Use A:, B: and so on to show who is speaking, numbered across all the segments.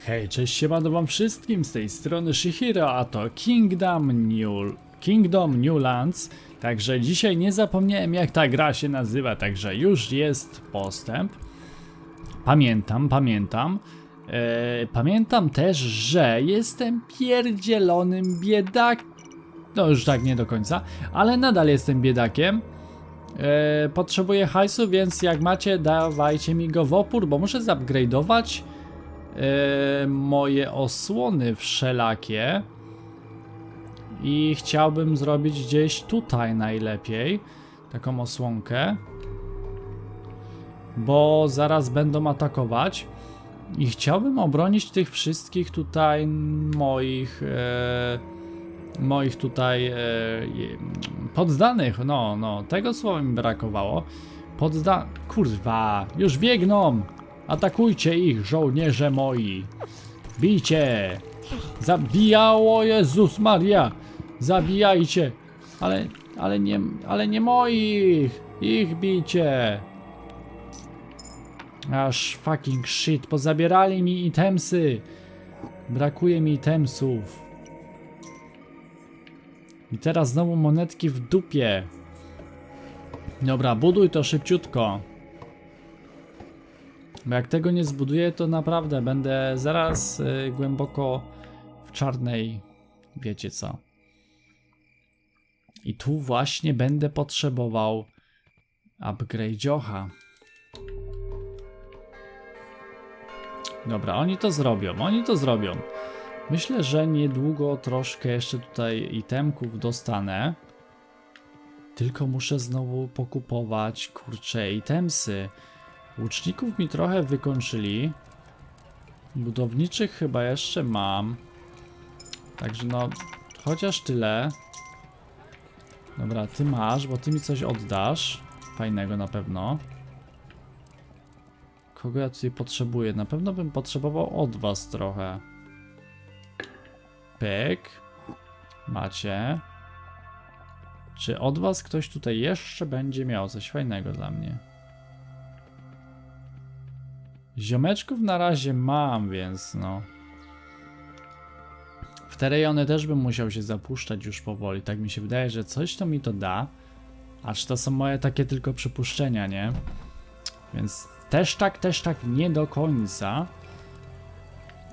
A: Hej, cześć siemano wam wszystkim, z tej strony Shihiro, a to Kingdom New, Kingdom Newlands. Także dzisiaj nie zapomniałem jak ta gra się nazywa, także już jest postęp. Pamiętam, pamiętam. E, pamiętam też, że jestem pierdzielonym biedak... No już tak nie do końca, ale nadal jestem biedakiem. E, potrzebuję hajsu, więc jak macie, dawajcie mi go w opór, bo muszę zupgrade'ować moje osłony wszelakie. I chciałbym zrobić gdzieś tutaj najlepiej taką osłonkę. Bo zaraz będą atakować. I chciałbym obronić tych wszystkich tutaj moich. E, moich tutaj e, poddanych. No, no, tego słowa mi brakowało. Podda. Kurwa, już biegną! Atakujcie ich, żołnierze moi! Bijcie! Zabijało Jezus Maria! Zabijajcie! Ale, ale nie, ale nie moich! Ich bijcie! Aż fucking shit, pozabierali mi itemsy! Brakuje mi itemsów. I teraz znowu monetki w dupie. Dobra, buduj to szybciutko. Bo jak tego nie zbuduję, to naprawdę będę zaraz y, głęboko w czarnej. Wiecie co. I tu właśnie będę potrzebował upgrade'ocha. Dobra, oni to zrobią, oni to zrobią. Myślę, że niedługo troszkę jeszcze tutaj itemków dostanę. Tylko muszę znowu pokupować, kurcze, itemsy. Łuczników mi trochę wykończyli. Budowniczych chyba jeszcze mam. Także no, chociaż tyle. Dobra, ty masz, bo ty mi coś oddasz. Fajnego na pewno. Kogo ja tutaj potrzebuję? Na pewno bym potrzebował od was trochę. Pyk. Macie. Czy od was ktoś tutaj jeszcze będzie miał coś fajnego dla mnie? Ziomeczków na razie mam, więc no. W te rejony też bym musiał się zapuszczać już powoli. Tak mi się wydaje, że coś to mi to da. Acz to są moje takie tylko przypuszczenia, nie? Więc też tak, też tak nie do końca.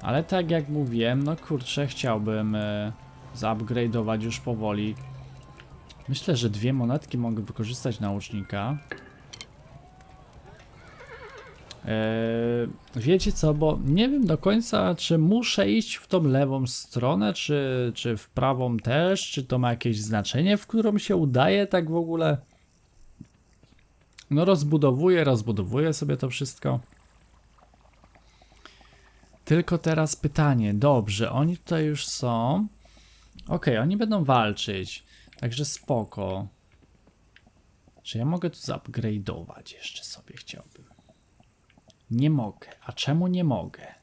A: Ale tak jak mówiłem, no kurczę, chciałbym e, zaupgrade'ować już powoli. Myślę, że dwie monetki mogę wykorzystać na łucznika. Eee, wiecie co, bo nie wiem do końca, czy muszę iść w tą lewą stronę, czy, czy w prawą też, czy to ma jakieś znaczenie, w którą się udaje tak w ogóle. No rozbudowuję, rozbudowuję sobie to wszystko. Tylko teraz pytanie, dobrze, oni tutaj już są. Okej, oni będą walczyć, także spoko. Czy ja mogę tu zupgrade'ować jeszcze sobie chciałbym? Nie mogę. A czemu nie mogę?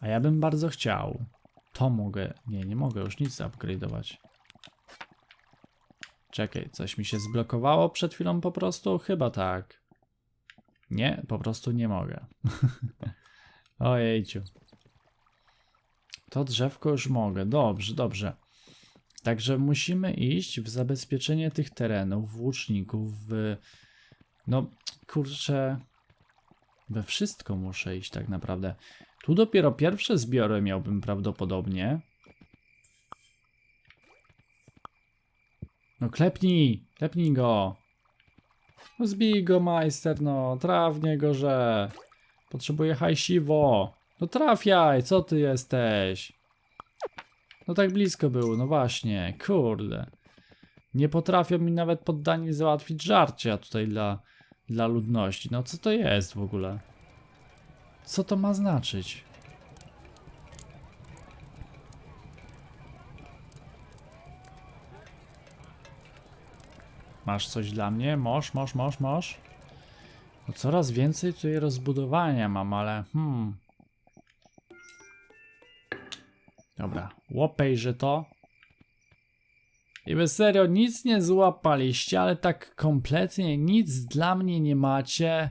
A: A ja bym bardzo chciał. To mogę. Nie, nie mogę już nic upgrade'ować. Czekaj, coś mi się zblokowało przed chwilą po prostu? Chyba tak. Nie, po prostu nie mogę. Ojejciu. To drzewko już mogę. Dobrze, dobrze. Także musimy iść w zabezpieczenie tych terenów, w łuczników, w... No, kurczę... We wszystko muszę iść tak naprawdę. Tu dopiero pierwsze zbiory miałbym prawdopodobnie. No klepnij, klepnij go. No zbij go majster, no trawnie go, że. Potrzebuję hajsiwo. No trafiaj, co ty jesteś? No tak blisko był, no właśnie, kurde. Nie potrafią mi nawet poddani załatwić żarcia tutaj dla, dla ludności. No co to jest w ogóle? Co to ma znaczyć? Masz coś dla mnie? Moż, moż, moż, moż? No coraz więcej tutaj rozbudowania mam, ale hmm. Dobra, łopejże to. I bez serio, nic nie złapaliście, ale tak kompletnie nic dla mnie nie macie.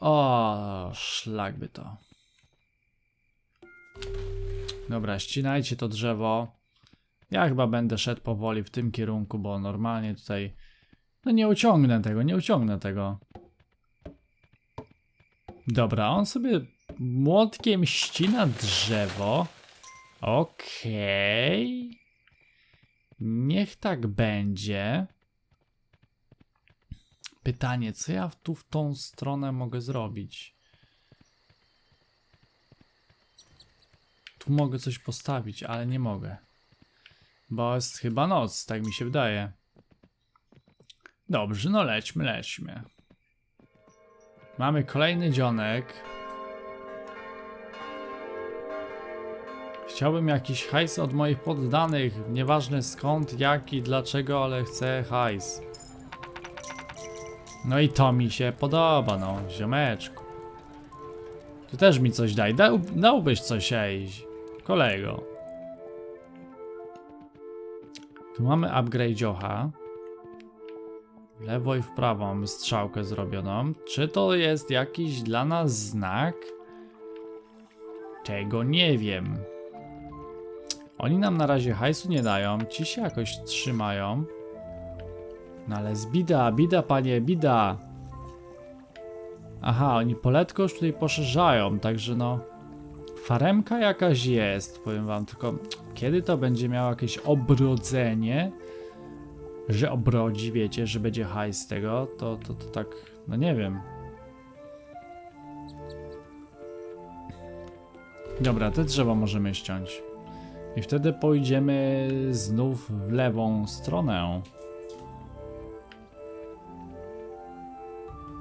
A: O, szlak by to. Dobra, ścinajcie to drzewo. Ja chyba będę szedł powoli w tym kierunku, bo normalnie tutaj. No nie uciągnę tego, nie uciągnę tego. Dobra, on sobie młotkiem ścina drzewo. Okej. Niech tak będzie. Pytanie, co ja tu w tą stronę mogę zrobić? Tu mogę coś postawić, ale nie mogę. Bo jest chyba noc, tak mi się wydaje. Dobrze, no lećmy, lećmy. Mamy kolejny dzionek. Chciałbym jakiś hajs od moich poddanych. Nieważne skąd, jak i dlaczego, ale chcę hajs. No i to mi się podoba, no, ziomeczku. Ty też mi coś daj. Dał, dałbyś coś, ej, kolego. Tu mamy upgrade'ocha. W lewo i w prawo mamy strzałkę zrobioną. Czy to jest jakiś dla nas znak? Tego nie wiem. Oni nam na razie hajsu nie dają, ci się jakoś trzymają. No ale z bida, bida panie, bida. Aha, oni poletko już tutaj poszerzają, także no... Faremka jakaś jest, powiem wam, tylko kiedy to będzie miało jakieś obrodzenie, że obrodzi, wiecie, że będzie hajs z tego, to, to, to tak, no nie wiem. Dobra, te drzewa możemy ściąć. I wtedy pójdziemy znów w lewą stronę.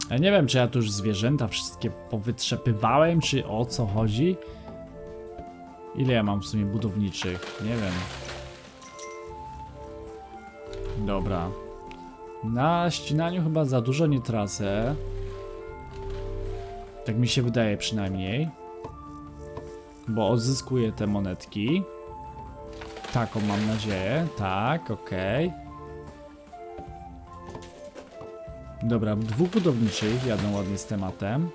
A: Ja nie wiem, czy ja tu już zwierzęta wszystkie powytrzepywałem, czy o co chodzi. Ile ja mam w sumie budowniczych? Nie wiem. Dobra. Na ścinaniu chyba za dużo nie tracę. Tak mi się wydaje przynajmniej. Bo odzyskuję te monetki. Taką mam nadzieję. Tak, okej. Dobra, dwóch budowniczych jadą ładnie z tematem.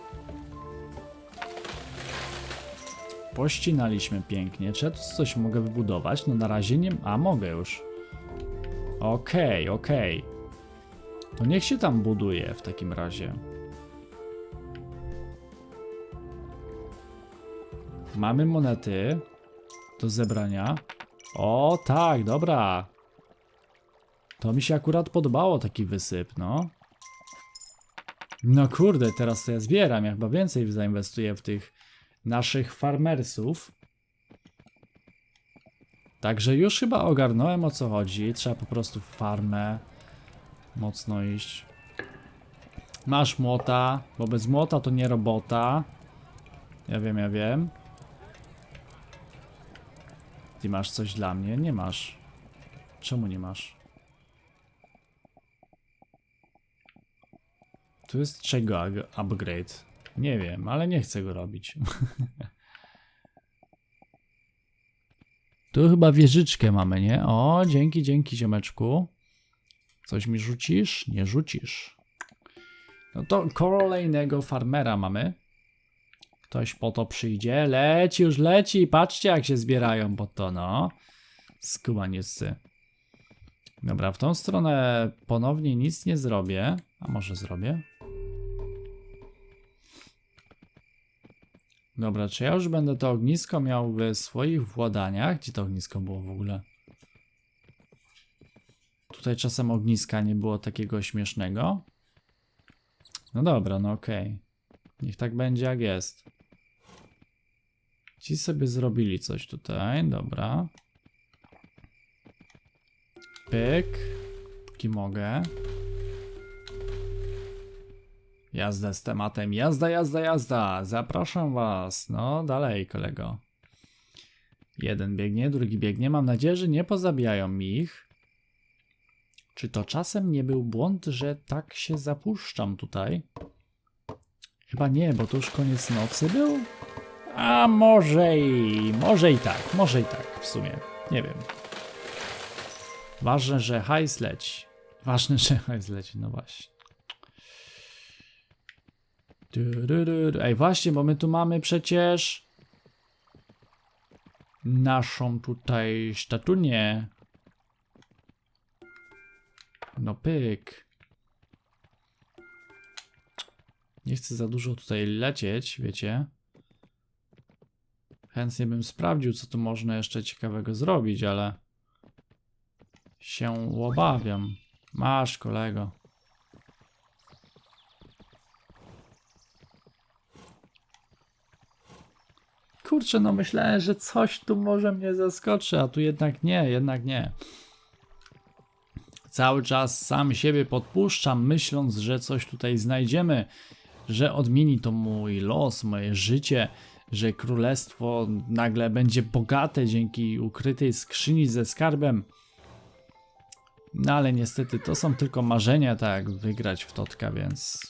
A: Pościnaliśmy pięknie. Czy ja tu coś mogę wybudować? No na razie nie... A, mogę już. Okej, okej. To niech się tam buduje w takim razie. Mamy monety do zebrania. O, tak, dobra. To mi się akurat podobało, taki wysyp, no. No kurde, teraz to ja zbieram. Ja chyba więcej zainwestuję w tych naszych farmersów. Także już chyba ogarnąłem o co chodzi. Trzeba po prostu w farmę mocno iść. Masz młota, bo bez młota to nie robota. Ja wiem, ja wiem. Ty masz coś dla mnie? Nie masz. Czemu nie masz? Tu jest czego upgrade? Nie wiem, ale nie chcę go robić. tu chyba wieżyczkę mamy, nie? O, dzięki, dzięki ziomeczku. Coś mi rzucisz? Nie rzucisz. No to kolejnego farmera mamy. Ktoś po to przyjdzie. Leci, już leci. Patrzcie, jak się zbierają po to, no. Skubanieccy. Dobra, w tą stronę ponownie nic nie zrobię. A może zrobię? Dobra, czy ja już będę to ognisko miał w swoich władaniach? Gdzie to ognisko było w ogóle? Tutaj czasem ogniska nie było takiego śmiesznego. No dobra, no okej. Niech tak będzie jak jest. Ci sobie zrobili coś tutaj, dobra. Pyk. Póki mogę. Jazda z tematem, jazda, jazda, jazda. Zapraszam was. No, dalej, kolego. Jeden biegnie, drugi biegnie. Mam nadzieję, że nie pozabijają mi ich. Czy to czasem nie był błąd, że tak się zapuszczam tutaj? Chyba nie, bo to już koniec nocy był? A może i... może i tak, może i tak w sumie. Nie wiem. Ważne, że hajs leci. Ważne, że hajs leci, no właśnie. Ej, właśnie, bo my tu mamy przecież... naszą tutaj sztatunię. No pyk. Nie chcę za dużo tutaj lecieć, wiecie. Chętnie bym sprawdził, co tu można jeszcze ciekawego zrobić, ale się obawiam. Masz, kolego. Kurczę, no myślałem, że coś tu może mnie zaskoczy, a tu jednak nie, jednak nie. Cały czas sam siebie podpuszczam, myśląc, że coś tutaj znajdziemy, że odmieni to mój los, moje życie, że królestwo nagle będzie bogate dzięki ukrytej skrzyni ze skarbem. No ale niestety to są tylko marzenia, tak wygrać w Totka, więc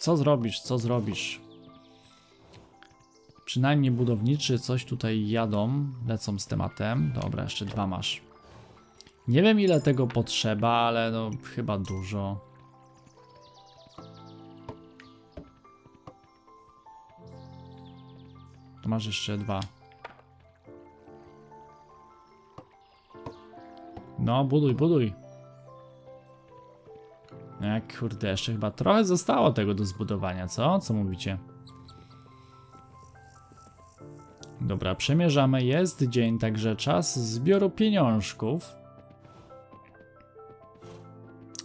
A: co zrobisz, co zrobisz? Przynajmniej budowniczy coś tutaj jadą, lecą z tematem. Dobra, jeszcze dwa masz. Nie wiem ile tego potrzeba, ale no chyba dużo. To masz jeszcze dwa. No, buduj, buduj. Jak kurde, jeszcze chyba trochę zostało tego do zbudowania, co? Co mówicie? Dobra, przemierzamy. Jest dzień, także czas zbioru pieniążków.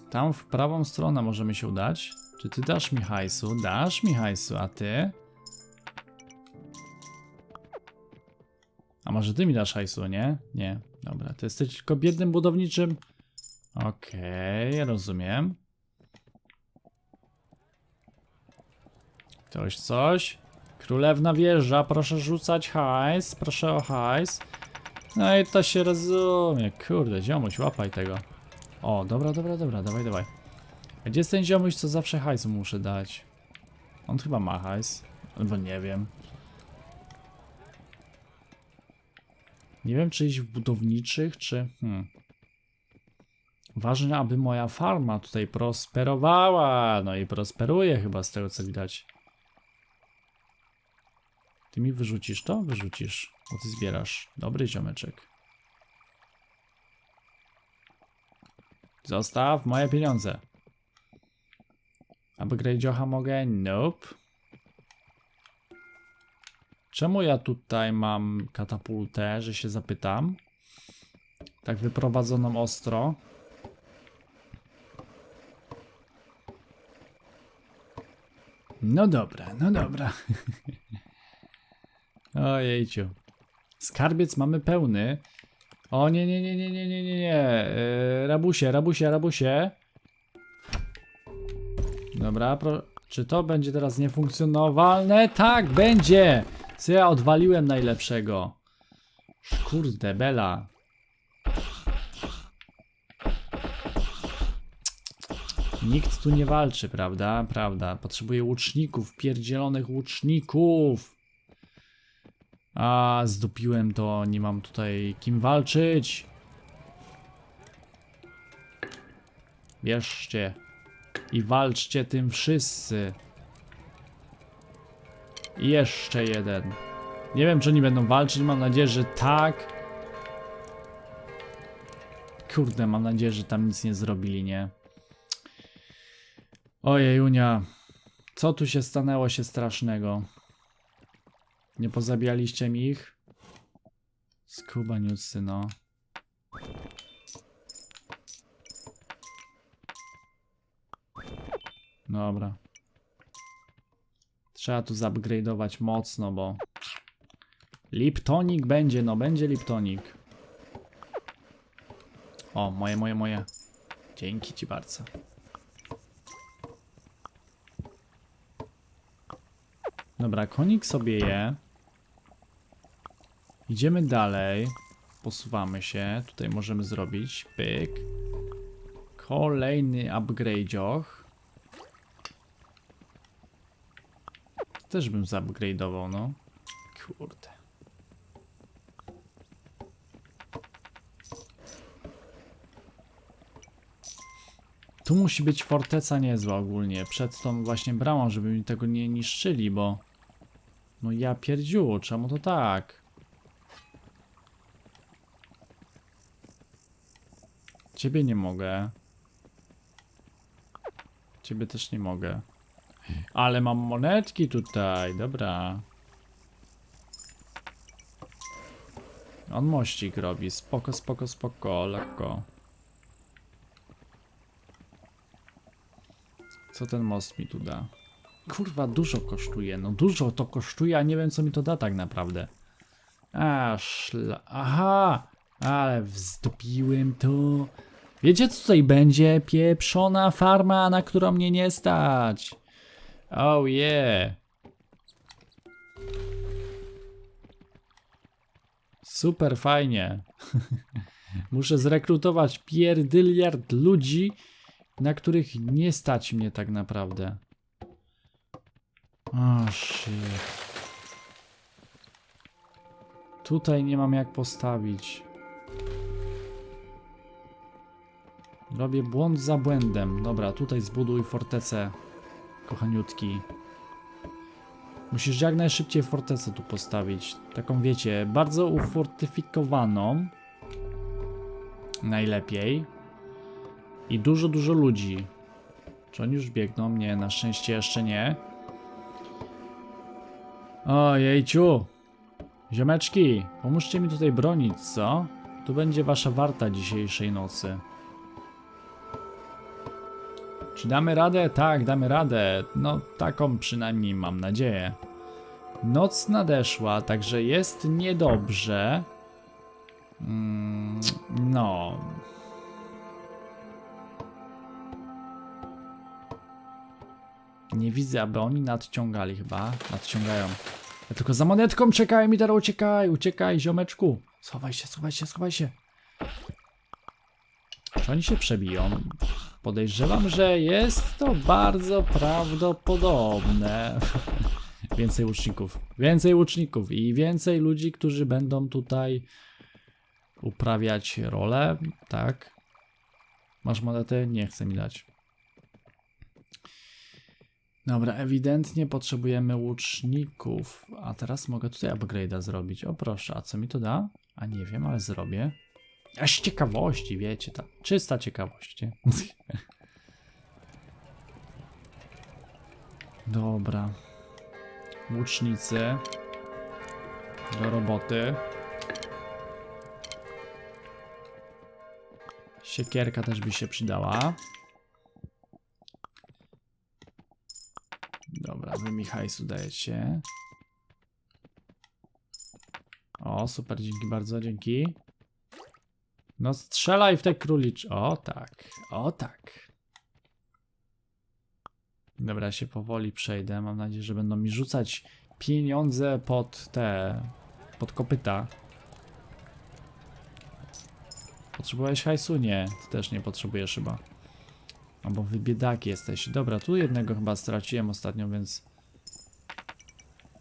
A: Tam w prawą stronę możemy się udać. Czy ty dasz mi hajsu? Dasz mi hajsu, a ty? A może ty mi dasz hajsu, nie? Nie. Dobra, ty jesteś tylko biednym budowniczym? Okej, rozumiem. Ktoś coś? Królewna wieża, proszę rzucać hajs, proszę o hajs. No i to się rozumie. Kurde, ziomuś, łapaj tego. O, dobra, dobra, dobra, dawaj, dawaj. Gdzie jest ten ziomuś, co zawsze hajs muszę dać? On chyba ma hajs. Albo nie wiem. Nie wiem, czy iść w budowniczych, czy... Hmm. Ważne, aby moja farma tutaj prosperowała. No i prosperuje chyba z tego, co widać. Ty mi wyrzucisz to? Wyrzucisz, bo ty zbierasz. Dobry ziomeczek. Zostaw moje pieniądze. Upgrade'ocha mogę? Nope. Czemu ja tutaj mam katapultę, że się zapytam? Tak wyprowadzoną ostro. No dobra, no dobra. Ojejciu. Skarbiec mamy pełny. O nie, nie, nie, nie, nie, nie, nie, nie. Yy, rabusie, rabusie, rabusie. Dobra, pro... czy to będzie teraz niefunkcjonowalne? Tak, będzie! Co ja odwaliłem najlepszego? Kurde, Bela. Nikt tu nie walczy, prawda? Prawda. Potrzebuję łuczników, pierdzielonych łuczników. A, zdupiłem to, nie mam tutaj kim walczyć. Bierzcie i walczcie tym wszyscy. I jeszcze jeden. Nie wiem, czy oni będą walczyć, mam nadzieję, że tak. Kurde, mam nadzieję, że tam nic nie zrobili, nie? Ojej, Unia. Co tu się stanęło się strasznego? Nie pozabijaliście mi ich? Skubaniucy, no. Dobra. Trzeba tu zupgrade'ować mocno, bo... Liptonik będzie, no będzie Liptonik. O, moje, moje, moje. Dzięki ci bardzo. Dobra, konik sobie je. Idziemy dalej. Posuwamy się. Tutaj możemy zrobić. Pyk. Kolejny upgrade'och. Też bym zupgrade'ował, no. Kurde. Tu musi być forteca niezła ogólnie, przed tą właśnie bramą, żeby mi tego nie niszczyli, bo... No ja pierdziu, czemu to tak? Ciebie nie mogę. Ciebie też nie mogę. Ale mam monetki tutaj, dobra. On mościk robi, spoko, spoko, spoko, lekko. Co ten most mi tu da? Kurwa, dużo kosztuje, no dużo to kosztuje, a nie wiem co mi to da tak naprawdę. A, szla... Aha! Ale wzdopiłem to. Wiecie co tutaj będzie? Pieprzona farma, na którą mnie nie stać. Oh yeah. Super fajnie. Muszę zrekrutować pierdyliard ludzi, na których nie stać mnie tak naprawdę. O shit. Tutaj nie mam jak postawić. Robię błąd za błędem. Dobra, tutaj zbuduj fortecę, kochaniutki. Musisz jak najszybciej fortecę tu postawić. Taką wiecie, bardzo ufortyfikowaną. Najlepiej. I dużo, dużo ludzi. Czy oni już biegną? Nie, na szczęście jeszcze nie. Ojejciu! Ziomeczki, pomóżcie mi tutaj bronić, co? Tu będzie wasza warta dzisiejszej nocy. Czy damy radę? Tak, damy radę. No, taką przynajmniej mam nadzieję. Noc nadeszła, także jest niedobrze. Mm, no. Nie widzę, aby oni nadciągali chyba. Nadciągają. Ja tylko za monetką czekaj mi teraz uciekaj, uciekaj, ziomeczku. Schowaj się, schowaj się, schowaj się. Czy oni się przebiją? Podejrzewam, że jest to bardzo prawdopodobne. więcej łuczników. Więcej łuczników i więcej ludzi, którzy będą tutaj uprawiać rolę. Tak. Masz monetę? Nie chcę mi dać. Dobra, ewidentnie potrzebujemy łuczników. A teraz mogę tutaj upgrade'a zrobić. O proszę, a co mi to da? A nie wiem, ale zrobię. A z ciekawości, wiecie, ta czysta ciekawość. Nie? Dobra. Łucznicy. Do roboty. Siekierka też by się przydała. Dobra, wy mi hajsu dajecie. O, super, dzięki bardzo, dzięki. No strzelaj w te królicz. O tak, o tak. Dobra, się powoli przejdę. Mam nadzieję, że będą mi rzucać pieniądze pod te... pod kopyta. Potrzebowałeś hajsu? Nie, ty też nie potrzebujesz chyba. Albo wy biedaki jesteś. Dobra, tu jednego chyba straciłem ostatnio, więc...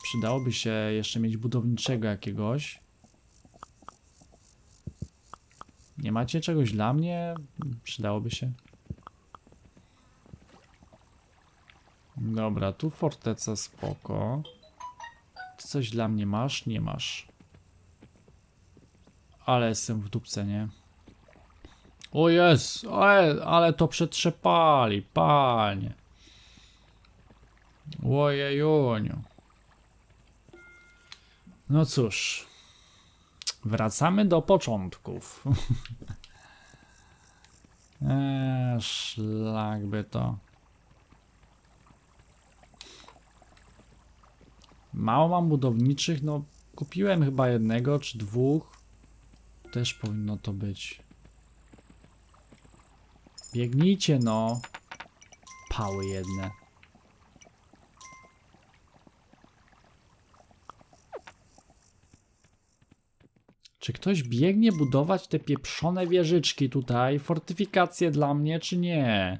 A: Przydałoby się jeszcze mieć budowniczego jakiegoś. Nie macie czegoś dla mnie? Przydałoby się. Dobra, tu forteca spoko. Ty coś dla mnie masz? Nie masz. Ale jestem w dupce, nie? O jest, ale, ale to przetrzepali, panie. Ojejuniu. No cóż. Wracamy do początków. eee, szlak by to. Mało mam budowniczych, no kupiłem chyba jednego czy dwóch. Też powinno to być. Biegnijcie no. Pały jedne. Czy ktoś biegnie budować te pieprzone wieżyczki tutaj? Fortyfikacje dla mnie, czy nie?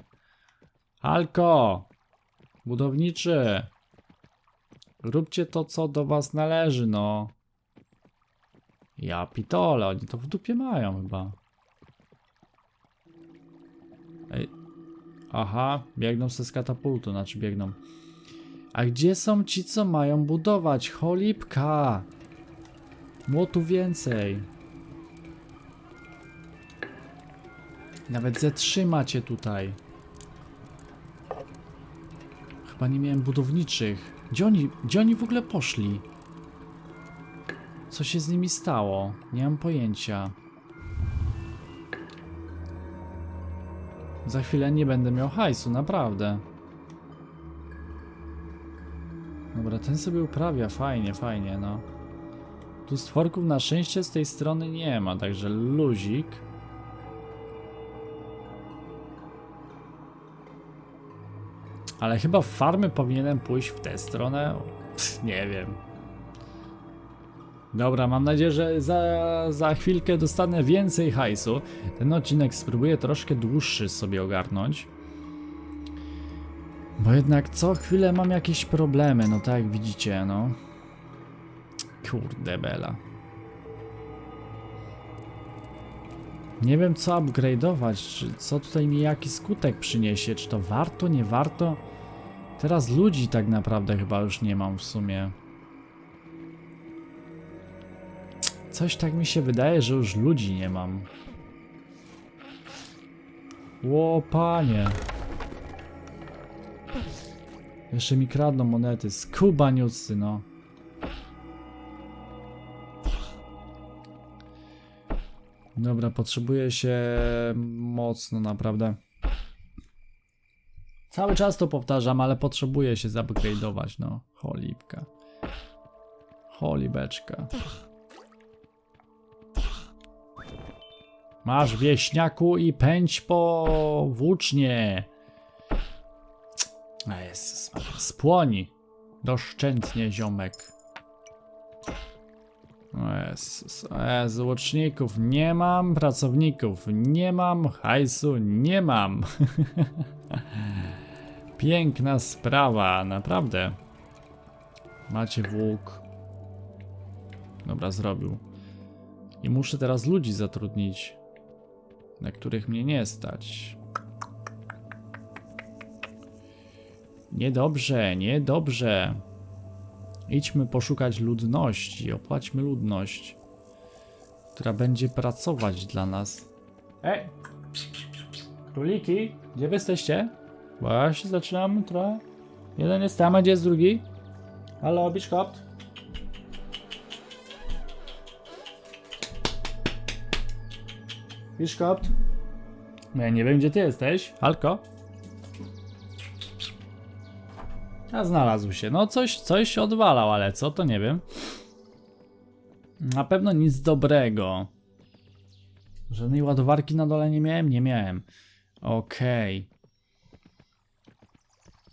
A: Alko! Budowniczy! Róbcie to, co do was należy, no. Ja pitole, oni to w dupie mają chyba. Ej. Aha, biegną ze z katapultu, znaczy biegną. A gdzie są ci, co mają budować? Cholipka! Młotu więcej. Nawet Z3 macie tutaj. Chyba nie miałem budowniczych. Gdzie oni, gdzie oni w ogóle poszli? Co się z nimi stało? Nie mam pojęcia. Za chwilę nie będę miał hajsu, naprawdę. Dobra, ten sobie uprawia, fajnie, fajnie, no. Tu stworków na szczęście z tej strony nie ma, także luzik. Ale chyba farmy powinienem pójść w tę stronę. Nie wiem. Dobra, mam nadzieję, że za, za chwilkę dostanę więcej hajsu. Ten odcinek spróbuję troszkę dłuższy sobie ogarnąć. Bo jednak co chwilę mam jakieś problemy, no tak jak widzicie, no. Kurde bela. Nie wiem co upgrade'ować, czy co tutaj mi jaki skutek przyniesie, czy to warto, nie warto. Teraz ludzi tak naprawdę chyba już nie mam w sumie. Coś tak mi się wydaje, że już ludzi nie mam. Ło, panie. Jeszcze mi kradną monety. Skubaniucy, no. Dobra, potrzebuję się mocno, naprawdę. Cały czas to powtarzam, ale potrzebuję się zupgrade'ować, no. Cholipka. Cholibeczka. Masz wieśniaku i pędź po włócznie. A jest, spłoni. Doszczętnie, ziomek. Jezu, łuczników nie mam, pracowników nie mam, hajsu nie mam. Piękna sprawa, naprawdę. Macie włók. Dobra, zrobił. I muszę teraz ludzi zatrudnić, na których mnie nie stać. Niedobrze, niedobrze. Idźmy poszukać ludności, opłaćmy ludność, która będzie pracować dla nas. Ej! Króliki, gdzie wy jesteście? Bo ja się zaczynam trochę. Jeden jest tam, a gdzie jest drugi? Halo, Biszkopt? Biszkopt? No ja nie wiem, gdzie ty jesteś. Halko? A znalazł się. No coś, coś odwalał, ale co to nie wiem. Na pewno nic dobrego. Żadnej ładowarki na dole nie miałem? Nie miałem. Okej.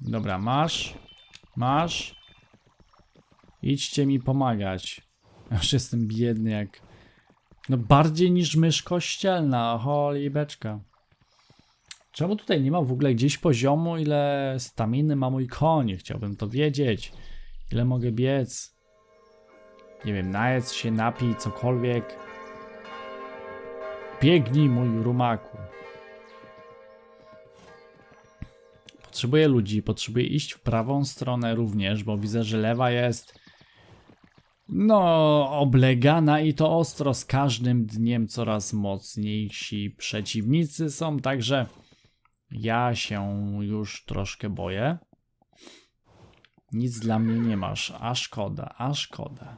A: Dobra, masz. Masz. Idźcie mi pomagać. Ja Już jestem biedny jak... No bardziej niż mysz kościelna. Holibeczka. Czemu tutaj nie ma w ogóle gdzieś poziomu, ile staminy ma mój koń? Chciałbym to wiedzieć. Ile mogę biec? Nie wiem, najedz się, napij, cokolwiek. Biegnij, mój rumaku. Potrzebuję ludzi, potrzebuję iść w prawą stronę również, bo widzę, że lewa jest no oblegana i to ostro z każdym dniem coraz mocniejsi przeciwnicy są, także ja się już troszkę boję. Nic dla mnie nie masz, a szkoda, a szkoda.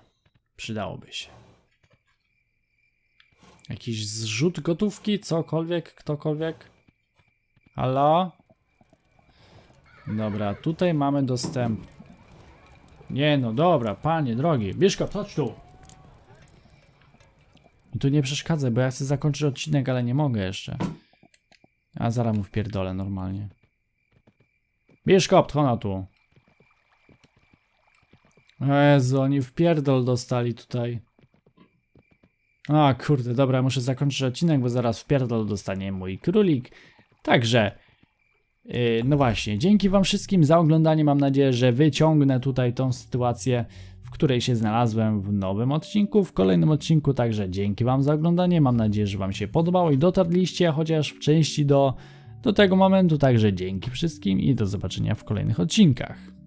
A: Przydałoby się. Jakiś zrzut gotówki, cokolwiek, ktokolwiek. Halo? Dobra, tutaj mamy dostęp. Nie no, dobra, panie drogi. Bieszko, chodź tu. I tu nie przeszkadzaj, bo ja chcę zakończyć odcinek, ale nie mogę jeszcze. A zaraz mu wpierdolę normalnie. Bieszkop, chodź tu. Jezu, oni wpierdol dostali tutaj. A kurde, dobra, muszę zakończyć odcinek, bo zaraz wpierdol dostanie mój królik. Także, yy, no właśnie, dzięki wam wszystkim za oglądanie. Mam nadzieję, że wyciągnę tutaj tą sytuację, w której się znalazłem w nowym odcinku, w kolejnym odcinku. Także dzięki wam za oglądanie. Mam nadzieję, że wam się podobało i dotarliście chociaż w części do, do tego momentu. Także dzięki wszystkim i do zobaczenia w kolejnych odcinkach.